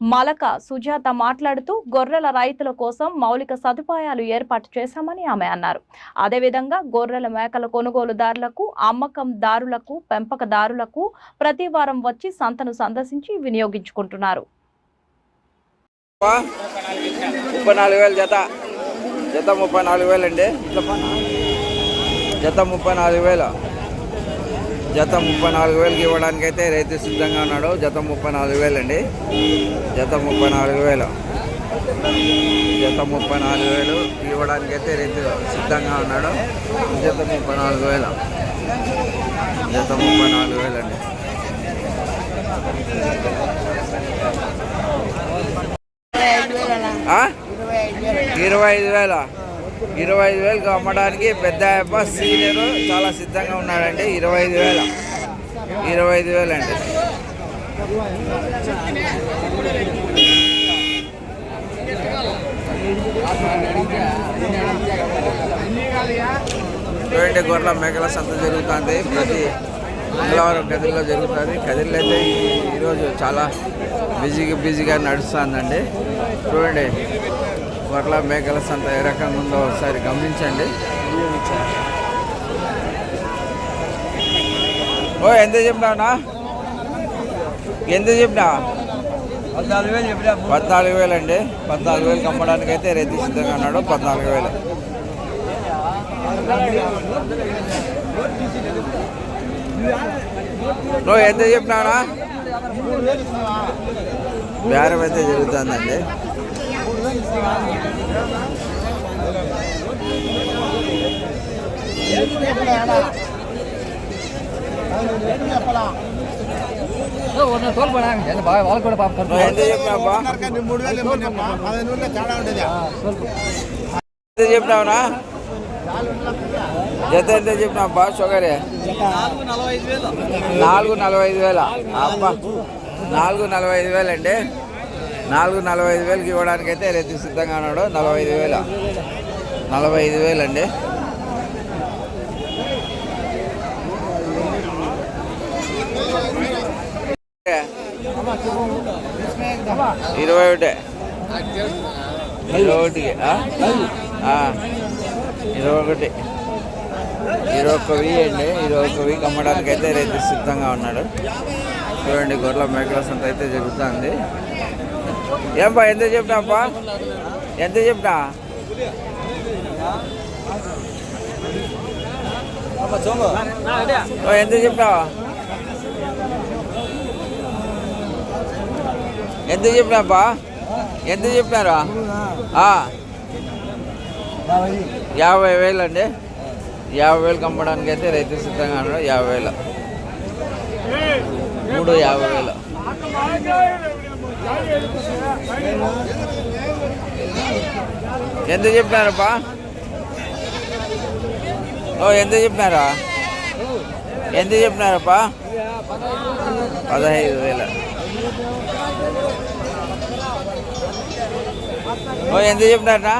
Malaka Sujatha మాట్లాడుతూ గొర్రెల రైతుల కోసం మౌలిక సదుపాయాలు ఏర్పాటు చేశామని ఆమె అన్నారు. అదేవిధంగా గొర్రెల మేకల కొనుగోలుదారులకు అమ్మకందారులకు పెంపకదారులకు ప్రతి వారం వచ్చి సంతను సందర్శించి వినియోగించుకుంటున్నారు. ముప్పై నాలుగు జత. జత ముప్పై నాలుగు వేలు అండి జత ముప్పై నాలుగు వేలు. జత ముప్పై నాలుగు వేలకి ఇవ్వడానికి అయితే రైతు సిద్ధంగా ఉన్నాడు. జత ముప్పై నాలుగు వేలు అండి జత ముప్పై నాలుగు వేలు. జత ముప్పై నాలుగు వేలు ఇవ్వడానికి అయితే రైతు సిద్ధంగా ఉన్నాడు. జత ముప్పై నాలుగు వేలు. జత ముప్పై నాలుగు వేలు అండి ఆ? ఇరవై ఐదు వేల? ఇరవై ఐదు వేలకు అమ్మడానికి పెద్ద అబ్బ సీనియర్ చాలా సిద్ధంగా ఉన్నాడండి. ఇరవై ఐదు వేల. ఇరవై ఐదు వేలు అండి. చూడండి గొర్రెల మేకల సంత జరుగుతుంది. ప్రతి మంగళవారం కదిరిలో జరుగుతుంది. కదిరిలో అయితే ఈరోజు చాలా బిజీగా బిజీగా నడుస్తుందండి. చూడండి గొర్రెల మేకల సంత ఏ రకంగా ఉందో ఒకసారి గమనించండి. ఓ ఎంత చెప్పినావునా ఎంత చెప్పినా? పద్నాలుగు వేలు అండి. పద్నాలుగు వేలు కమ్మడానికి అయితే రైతు సిద్ధంగా ఉన్నాడు. పద్నాలుగు వేలు. నువ్వు ఎంత చెప్పినావునా బేరం అయితే జరుగుతుందండి. నువ్వు ఎంత చెప్పినావా మూడు వేలు. పదిహేను తేడా ఎంత చెప్పినావునా జత ఎంత చెప్పినావు బా షుగరే నాలుగు నలభై ఐదు వేల. అబ్బా. నాలుగు నలభై ఐదు వేలండి. నాలుగు నలభై ఐదు వేలకి ఇవ్వడానికి అయితే రైతు సిద్ధంగా ఉన్నాడు. నలభై ఐదు వేల. నలభై ఐదు వేలు అండి ఇరవై ఒకటి. ఇరవై ఒకటికి ఇరవై ఒకటి. ఇరవై ఒక్క వెయ్యి అండి. ఇరవై ఒక్క వెయ్యికి అమ్మడానికి అయితే రైతు సిద్ధంగా ఉన్నాడు. చూడండి గొర్రెల మేకల సంత అయితే జరుగుతుంది. ఏంపా ఎంత చెప్పినాపా? ఎంత చెప్పినా? ఎంత చెప్పినావా? ఎంత చెప్పినాపా? ఎంత చెప్పినారా? యాభై వేలు అండి. యాభై వేలు అమ్మడానికి అయితే రైతు సిద్ధంగా ఉన్నాడు. యాభై వేలు. మూడు యాభై వేలు. ఎంత చెప్పినారప్పా? ఓ ఎంత చెప్పినారా? ఎంత చెప్పినారప్పా? పదహైదు వేలు. ఓ ఎంత చెప్పినారా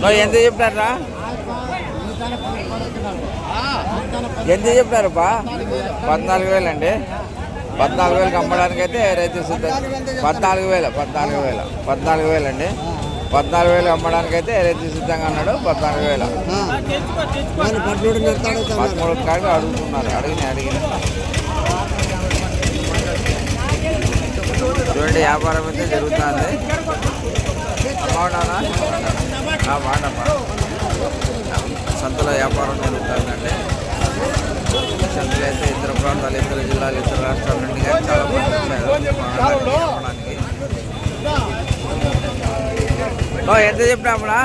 నువ్వు ఎంత చెప్పినారా ఎంత చెప్పినారప్పా పద్నాలుగు వేలు అండి పద్నాలుగు వేలకు అమ్మడానికి అయితే రైతు సిద్ధం పద్నాలుగు వేలు పద్నాలుగు వేలు పద్నాలుగు వేలు అండి పద్నాలుగు వేలు అమ్మడానికి అయితే రైతు సిద్ధంగా ఉన్నాడు పద్నాలుగు వేలు. పదమూడు కాడికి అడుగుతున్నారు అడిగిన అడిగిన. చూడండి వ్యాపారం అయితే జరుగుతుంది. బాగున్నానా ఆ, బాగున్నామ్మా సంతలో వ్యాపారం జరుగుతుందండి. సంతలో ఇతర ప్రాంతాలు ఇతర జిల్లాలు ఇతర రాష్ట్రాల నుండి కానీ చాలా మంది వచ్చారు కొనడానికి, ఓ ఎంత చెప్పినామా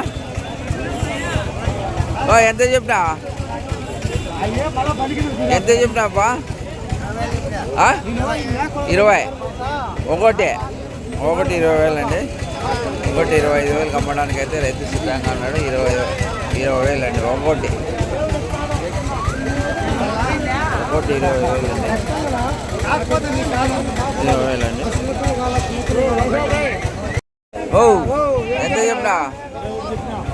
ఓ ఎంత చెప్పినా? ఎంత చెప్పినాపా ఇరవై. ఒకటి. ఒకటి ఇరవై వేలు అండి. ఒకటి ఇరవై ఐదు వేలు కమ్మడానికి అయితే రైతు సిద్ధంగా ఉన్నాడు. ఇరవై ఇరవై వేలు అండి. ఒకటి. కోటి ఇరవై వేలు అండి ఇరవై వేలు అండి. ఓ ఎంత చెప్పరా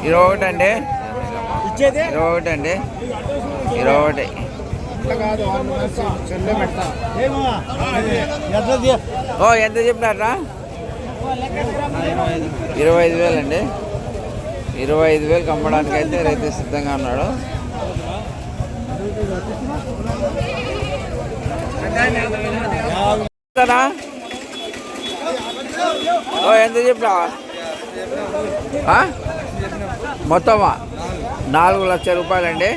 ఇరవై ఒకటి అండి. ఇరవై ఒకటి అండి. ఇరవై ఒకటి. ఓ ఎంత చెప్పినారా? ఇరవై ఐదు వేలు అండి. ఇరవై ఐదు వేలకు అమ్మడానికి అయితే రైతు సిద్ధంగా ఉన్నాడు. ఓ ఎంత చెప్పినా మొత్తమా? నాలుగు లక్షల రూపాయలండి.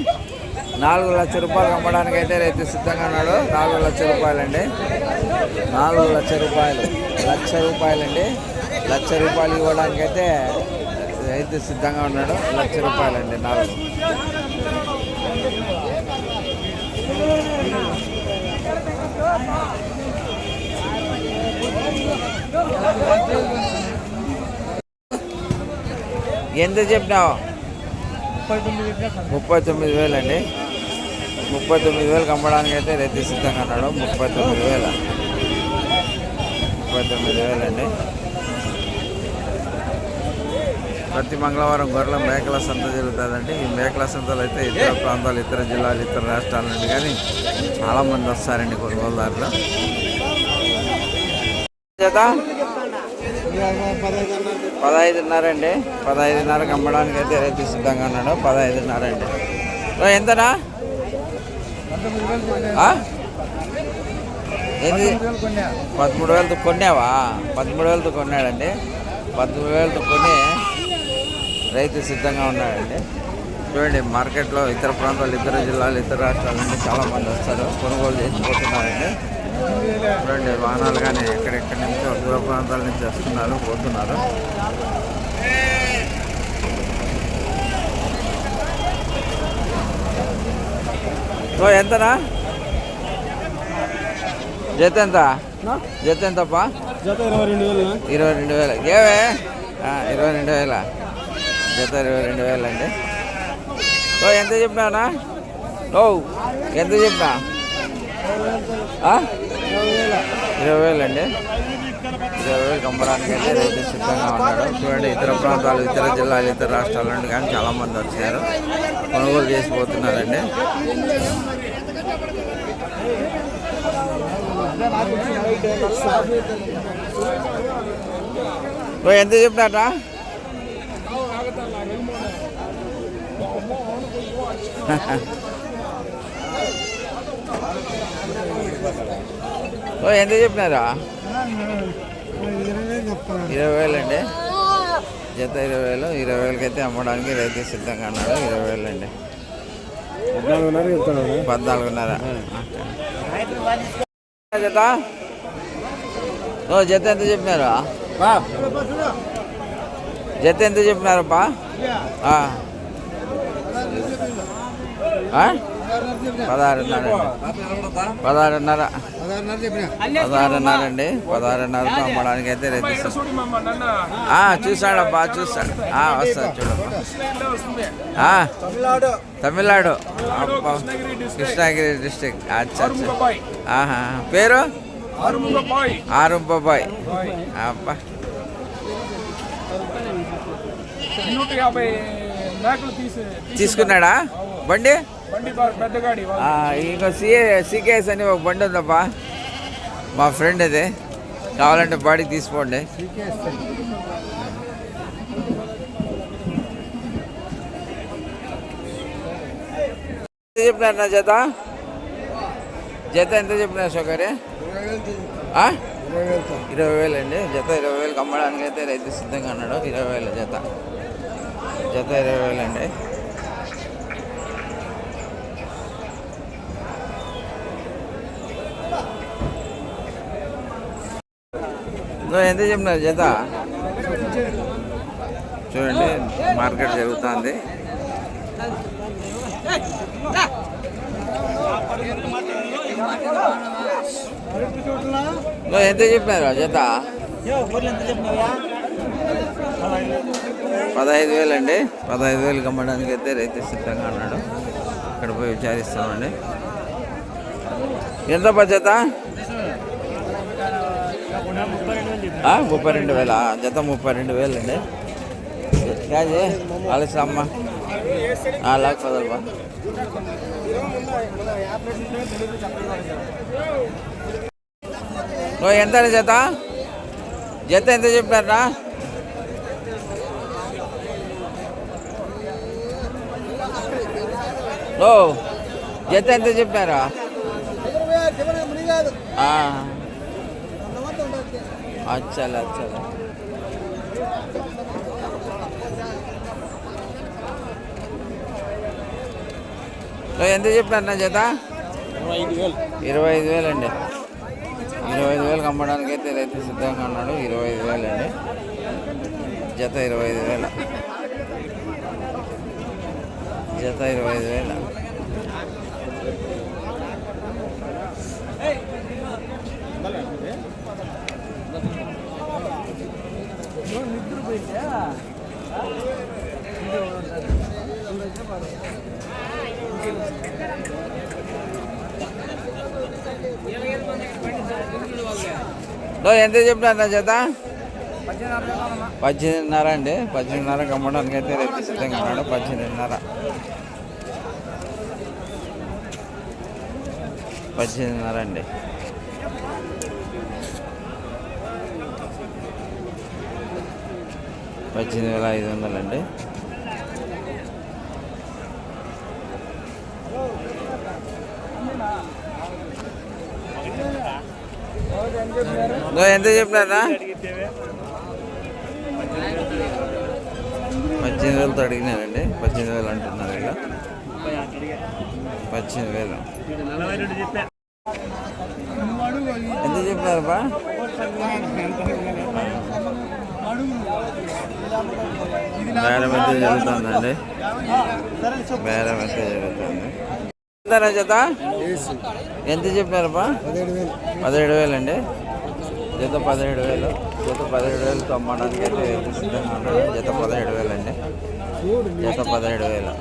నాలుగు లక్షల రూపాయలు అమ్మడానికి అయితే రైతు సిద్ధంగా ఉన్నాడు. నాలుగు లక్షల రూపాయలండి. నాలుగు లక్షల రూపాయలు. లక్ష రూపాయలండి. లక్ష రూపాయలు ఇవ్వడానికైతే రైతు సిద్ధంగా ఉన్నాడు. లక్ష రూపాయలండి నాలుగు. ఎంత చెప్పినావు? ముప్పై తొమ్మిది వేలు అండి ముప్పై తొమ్మిది వేలకు అమ్మడానికి అయితే రైతు సిద్ధంగా ఉన్నాడు. ముప్పై తొమ్మిది వేల. ముప్పై తొమ్మిది వేలండి. ప్రతి మంగళవారం గొర్రెల మేకల సంత జరుగుతుందండి. ఈ మేకల సంతలు అయితే ఇతర ప్రాంతాలు ఇతర జిల్లాలు ఇతర రాష్ట్రాల నుండి కానీ చాలామంది వస్తారండి కొనుగోలుదారులు. చేత పదహైదున్నర అండి. పదహైదున్నరకు అమ్మడానికి అయితే రైతు సిద్ధంగా ఉన్నాడు. పదహైదున్నర అండి. ఎంతనా? ఏంది? పదమూడు వేలతో కొన్నావా? పదమూడు వేలతో కొన్నాడండి. పదమూడు వేలతో కొని రైతు సిద్ధంగా ఉన్నాడండి. చూడండి మార్కెట్లో ఇతర ప్రాంతాలు ఇతర జిల్లాలు ఇతర రాష్ట్రాల నుండి చాలామంది వస్తారు కొనుగోలు చేసిపోతున్నారండి చూడండి వాహనాలు కానీ ఎక్కడెక్కడి నుంచో దూర ప్రాంతాల నుంచి వస్తున్నారు పోతున్నారు. ఓ ఎంతనా? జత ఎంత? జత ఎంతప్పా? ఇరవై రెండు వేలు ఇరవై రెండు వేలు. ఏవే? ఇరవై రెండు వేల? జత ఇరవై రెండు వేలు అండి ఓ ఎంత చెప్పినానా ఓ ఎంత చెప్పినా? ఇరవై వేలు అండి. ఇరవై వేలు కంపడానికి అయితే రైతు సిద్ధంగా ఉన్నాడు. చూడండి ఇతర ప్రాంతాలు ఇతర జిల్లాలు ఇతర రాష్ట్రాల నుండి కానీ చాలామంది వచ్చారు. కొనుగోలు చేసిపోతున్నారండి ఓ ఎంత చెప్పినారా ఓ ఎంత చెప్పినారా? ఇరవై వేలు అండి జత ఇరవై వేలు ఇరవై వేలకి అయితే అమ్మడానికి రైతు సిద్ధంగా అన్నాడు ఇరవై వేలు అండి పద్నాలుగున్నర. జత? ఓ జత ఎంత చెప్పినారా? జత ఎంత చెప్పినారప్పా? పదహారున్నర పదహారున్నర పదహారున్నర. పదహారున్నర అండి. పదహారున్నరతో అమ్మడానికి అయితే. ఆ, చూసాడప్పా చూసాడు చూడప్పా ఆ, తమిళనాడు. కృష్ణగిరి డిస్టిక్. అచ్చా ఆహా పేరు? ఆరుంబాయ్ అబ్బా. తీసుకున్నాడా? బండి? ఇంకో సిఏ సీకేఎస్ అని ఒక బండి ఉందప్పా. మా ఫ్రెండ్ అది. కావాలంటే బాడీకి తీసుకోండి. చెప్పినారు నా జత? జత ఎంత చెప్పినారు షోకరే ఆ? ఇరవై వేలు అండి జత ఇరవై వేలకు అమ్మడానికి అయితే రైతు సిద్ధంగా అన్నాడు ఇరవై వేల జత. జత ఇరవై వేలు అండి ఎంత చెప్పినారు జత? చూడండి మార్కెట్ జరుగుతుంది. ఎంత చెప్పినారు జత? పదహైదు వేలు అండి పదహైదు వేలు అమ్మడానికి అయితే రైతు సిద్ధంగా ఉన్నాడు. ఇక్కడ పోయి విచారిస్తామండి. ఎంత బడ్జెత ముప్పై రెండు వేల? జత ముప్పై రెండు వేలు అండి కాదు ఆలస్యం అమ్మ. లాక్ పదల్వా నువ్వు ఎంత జత? జత ఎంత చెప్పారా? ఓ జత ఎంత చెప్పారా? अच्छा अच्छा ఎంత చెప్పారు నా జత? ఇరవై ఐదు వేలు అండి. ఇరవై ఐదు వేలకు అమ్మడానికి అయితే రైతు సిద్ధంగా ఉన్నాడు. ఇరవై ఐదు వేలు అండి. జత ఇరవై ఐదు వేల. జత ఇరవై ఐదు వేల. నువ్వు ఎంత చెప్పినారు నా చేత? పద్దెనిమిదిన్నర అండి. పద్దెనిమిదిన్నర కమ్మడానికి అయితే రేపు సిద్ధంగా ఉన్నాడు. పద్దెనిమిదిన్నర. పద్దెనిమిదిన్నర అండి. పద్దెనిమిది వేల ఐదు వందలండి నువ్వు ఎంత చెప్పినారా పద్దెనిమిది వేలతో అడిగినారండి. పద్దెనిమిది వేలు అంటున్నారు ఇలా పద్దెనిమిది వేలు. ఎంత చెప్పినారు బా బేరం అయితే జరుగుతుందండి. బేరం అయితే జరుగుతుంది. జత ఎంత చెప్పినారు బా పదిహేడు వేలు. అండి జత పదిహేడు వేలు. జత పదిహేడు వేలు అమ్మడానికి అయితే జత పదిహేడు వేలు అండి జత పదిహేడు వేలు.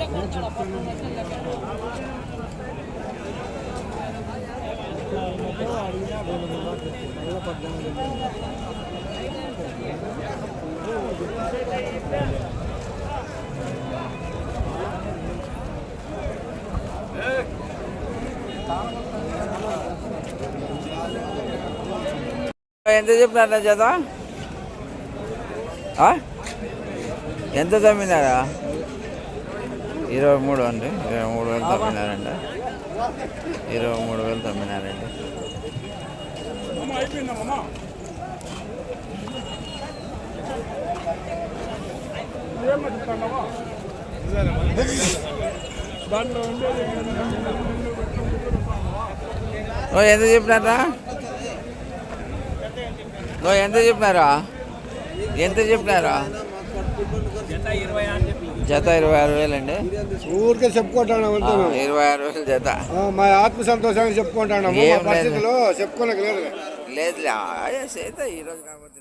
ఎంత చెప్పినారా చేత ఎంత తమ్మినారా? ఇరవై మూడు అండి. ఇరవై మూడు వేలు తమ్మినారండి ఇరవై మూడు వేలు తమ్మినారండి. అయిపోయిందమ్మా దాంట్లో నువ్వు ఎంత చెప్పినారా నువ్వు ఎంత చెప్పినారా? ఎంత చెప్పినారా? జత ఇరవై ఆరు వేలు అండి ఊరికే చెప్పుకుంటాను ఇరవై ఆరు వేలు జత. మా ఆత్మ సంతోషాన్ని చెప్పుకుంటాను. ఏం లేదు. పరిస్థితిలో చెప్పుకోలేక లేదు లేదులే ఈరోజు రేపు